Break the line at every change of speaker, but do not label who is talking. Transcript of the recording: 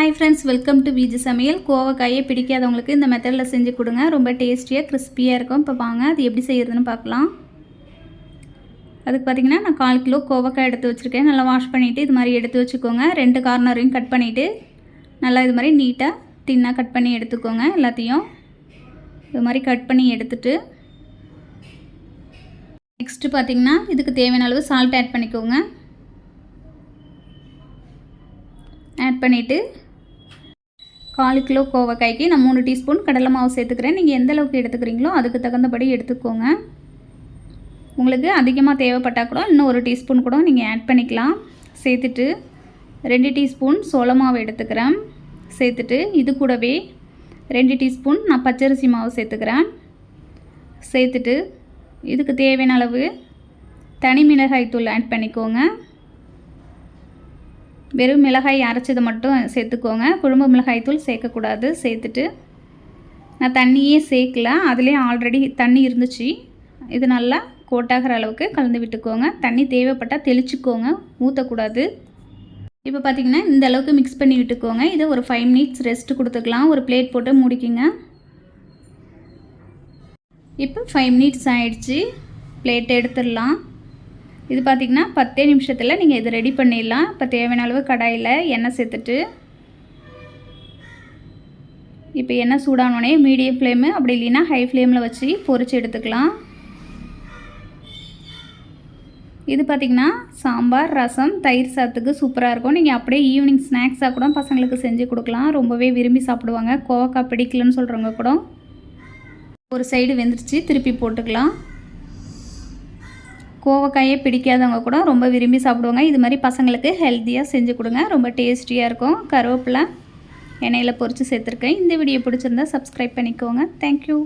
Hi friends welcome to Viji சமையல் கோவக்காயை பிடிக்காதவங்களுக்கு இந்த மெத்தடில் செஞ்சு கொடுங்க. ரொம்ப டேஸ்டியாக கிறிஸ்பியாக இருக்கும். இப்போ வாங்க அது எப்படி செய்கிறதுன்னு பார்க்கலாம். அதுக்கு பார்த்தீங்கன்னா நான் கால் கிலோ கோவக்காய் எடுத்து வச்சுருக்கேன். நல்லா வாஷ் பண்ணிவிட்டு இது மாதிரி எடுத்து வச்சுக்கோங்க. ரெண்டு கார்னரையும் கட் பண்ணிவிட்டு நல்லா இது மாதிரி நீட்டாக தின்னாக கட் பண்ணி எடுத்துக்கோங்க எல்லாத்தையும். இது மாதிரி கட் பண்ணி எடுத்துட்டு நெக்ஸ்ட்டு பார்த்தீங்கன்னா இதுக்கு தேவையான அளவு சால்ட் ஆட் பண்ணிக்கோங்க. ஆட் பண்ணிவிட்டு கால் கிலோ கோவக்காய்க்கு நான் மூணு டீஸ்பூன் கடலை மாவு சேர்த்துக்கிறேன். நீங்கள் எந்த அளவுக்கு எடுத்துக்கிறீங்களோ அதுக்கு தகுந்தபடி எடுத்துக்கோங்க. உங்களுக்கு அதிகமாக தேவைப்பட்டால் கூட இன்னும் ஒரு டீஸ்பூன் கூட நீங்கள் ஆட் பண்ணிக்கலாம். சேர்த்துட்டு ரெண்டு டீஸ்பூன் சோள மாவு எடுத்துக்கிறேன். சேர்த்துட்டு இது கூடவே ரெண்டு டீஸ்பூன் நான் பச்சரிசி மாவு சேர்த்துக்கிறேன். சேர்த்துட்டு இதுக்கு தேவையான அளவு தனி மிளகாய் தூள் ஆட் பண்ணிக்கோங்க. வெறும் மிளகாய் அரைச்சது மட்டும் சேர்த்துக்கோங்க. குழம்பு மிளகாய் தூள் சேர்க்கக்கூடாது. சேர்த்துட்டு நான் தண்ணியே சேர்க்கல. அதுலேயே ஆல்ரெடி தண்ணி இருந்துச்சு. இது நல்லா கோட்டாகிற அளவுக்கு கலந்து விட்டுக்கோங்க. தண்ணி தேவைப்பட்டால் தெளிச்சுக்கோங்க. ஊற்றக்கூடாது இப்போ பார்த்திங்கன்னா இந்த அளவுக்கு மிக்ஸ் பண்ணி விட்டுக்கோங்க. இதை ஒரு ஃபைவ் மினிட்ஸ் ரெஸ்ட் கொடுத்துக்கலாம். ஒரு பிளேட் போட்டு முடிக்குங்க. இப்போ ஃபைவ் மினிட்ஸ் ஆகிடுச்சு பிளேட் எடுத்துடலாம். இது பார்த்திங்கன்னா பத்தே நிமிஷத்தில் நீங்கள் இது ரெடி பண்ணிடலாம். இப்போ தேவையான அளவு கடாயில் எண்ணெய் சேர்த்துட்டு இப்போ எண்ணெய் சூடானோடனே மீடியம் ஃப்ளேமு அப்படி இல்லைன்னா ஹை ஃப்ளேமில் வச்சு பொறிச்சு எடுத்துக்கலாம். இது பார்த்திங்கன்னா சாம்பார் ரசம் தயிர் சாத்துக்கு சூப்பராக இருக்கும். நீங்கள் அப்படியே ஈவினிங் ஸ்நாக்ஸாக கூட பசங்களுக்கு செஞ்சு கொடுக்கலாம். ரொம்பவே விரும்பி சாப்பிடுவாங்க. கோவக்காய் பிடிக்கலன்னு சொல்கிறவங்க கூட ஒரு சைடு வெந்துருச்சு திருப்பி போட்டுக்கலாம். கோவக்காயே பிடிக்காதவங்க கூட ரொம்ப விரும்பி சாப்பிடுவாங்க. இது மாதிரி பசங்களுக்கு ஹெல்த்தியாக செஞ்சு கொடுங்க. ரொம்ப டேஸ்டியாக இருக்கும். கருவேப்பிலை எண்ணெயில் பொறிச்சு சேர்த்துருக்கேன். இந்த வீடியோ பிடிச்சிருந்தா சப்ஸ்கிரைப் பண்ணிக்கோங்க. தேங்க்யூ